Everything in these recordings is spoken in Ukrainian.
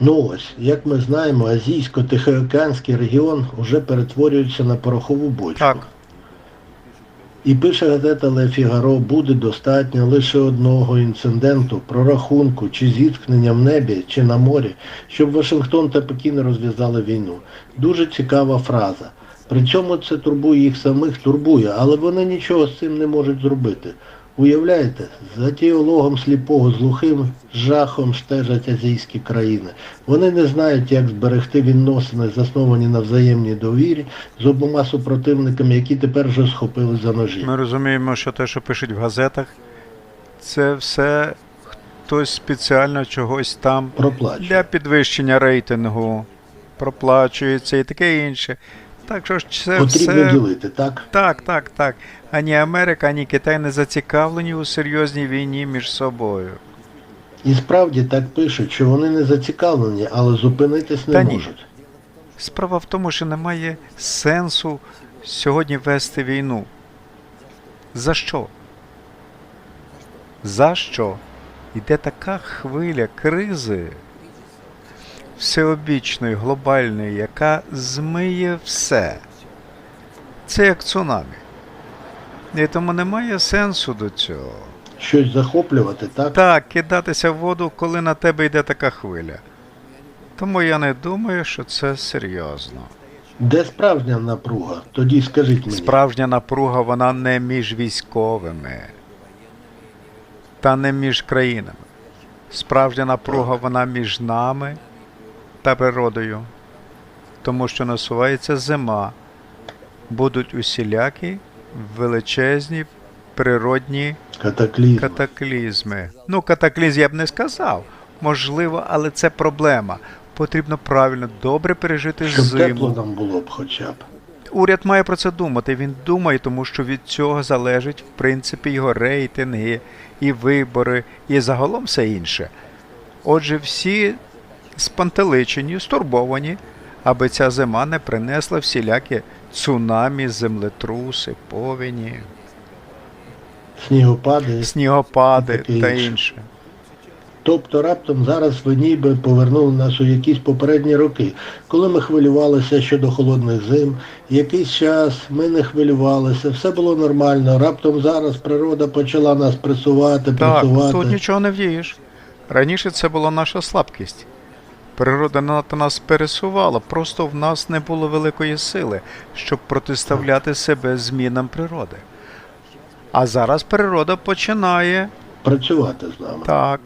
Ну ось, як ми знаємо, азійсько-тихоокеанський регіон уже перетворюється на порохову бочку. Так. І пише газета Ле Фігаро, буде достатньо лише одного інциденту, прорахунку чи зіткнення в небі чи на морі, щоб Вашингтон та Пекін розв'язали війну. Дуже цікава фраза. При цьому це турбує їх самих, турбує, але вони нічого з цим не можуть зробити. Уявляєте, за діалогом сліпого з глухим жахом стежать азійські країни. Вони не знають, як зберегти відносини, засновані на взаємній довірі, з обома супротивниками, які тепер вже схопили за ножі. Ми розуміємо, що те, що пишуть в газетах, це все хтось спеціально чогось там Проплачуть. для підвищення рейтингу проплачується і таке інше. Так що ж це Потрібно все. ділити, так? Так, так, так. Ані Америка, ані Китай не зацікавлені у серйозній війні між собою. І справді так пишуть, що вони не зацікавлені, але зупинитись не Та ні. можуть. Справа в тому, що немає сенсу сьогодні вести війну. За що? За що? Іде така хвиля кризи всеобічної, глобальної, яка змиє все. Це як цунамі. І тому немає сенсу до цього. Щось захоплювати, так? Так, кидатися в воду, коли на тебе йде така хвиля. Тому я не думаю, що це серйозно. Де справжня напруга? Тоді скажіть мені. Справжня напруга вона не між військовими та не між країнами. Справжня напруга вона між нами та природою. Тому що насувається зима, будуть усілякі величезні природні Катаклізм. катаклізми. Ну, катаклізм я б не сказав. Можливо, але це проблема. Потрібно правильно добре пережити Щоб тепло зиму. нам було б хоча б. Уряд має про це думати. Він думає, тому що від цього залежить, в принципі, його рейтинги, і вибори, і загалом все інше. Отже, всі спантеличені, стурбовані, аби ця зима не принесла всілякі цунамі, землетруси, повені, Снігопади. снігопади та інше. Тобто раптом зараз ви ніби повернули нас у якісь попередні роки, коли ми хвилювалися щодо холодних зим, якийсь час ми не хвилювалися, все було нормально. Раптом зараз природа почала нас пресувати, Так, пресувати. тут нічого не вдієш. Раніше це була наша слабкість. Природа надто нас пересувала, просто в нас не було великої сили, щоб протиставляти себе змінам природи. А зараз природа починає Працювати з нами. так.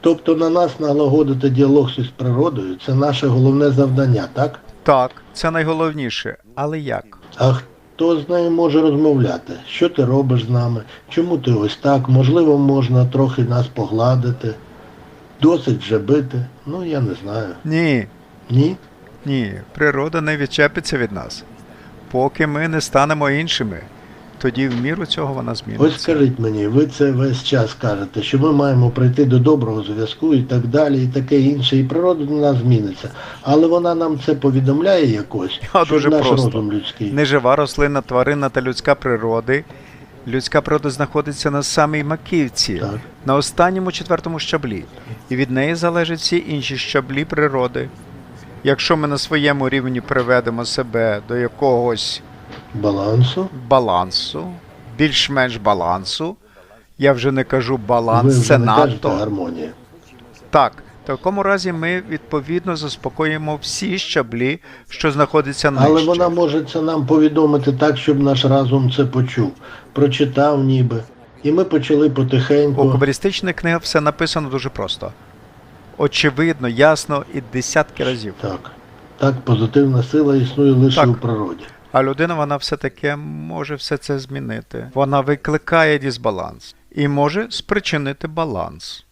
Тобто на нас налагодити діалог із природою це наше головне завдання, так? Так, це найголовніше. Але як? А хто з нею може розмовляти? Що ти робиш з нами? Чому ти ось так? Можливо, можна трохи нас погладити. Досить вже бити. Ну, я не знаю. Ні, Ні? ні, природа не відчепиться від нас. Поки ми не станемо іншими, тоді в міру цього вона зміниться. Ось скажіть мені, ви це весь час кажете, що ми маємо прийти до доброго зв'язку і так далі, і таке інше, і природа до нас зміниться. Але вона нам це повідомляє якось, А, що дуже наш просто. розум людський. Нежива рослина, тварина та людська природи. Людська природа знаходиться на самій маківці, Так. На останньому четвертому щаблі, і від неї залежать всі інші щаблі природи. Якщо ми на своєму рівні приведемо себе до якогось Балансу. балансу, більш-менш балансу, я вже не кажу баланс, ви це вже не кажете надто. гармонія. Так, в такому разі ми відповідно заспокоїмо всі щаблі, що знаходяться нижче. Але вона може це нам повідомити так, щоб наш разум це почув, прочитав ніби. І ми почали У потихеньку. кабалістичних книгах все написано дуже просто. Очевидно, ясно і десятки разів. Так. Так, позитивна сила існує лише Так. у природі. А людина, вона все-таки може все це змінити. Вона викликає дисбаланс і може спричинити баланс.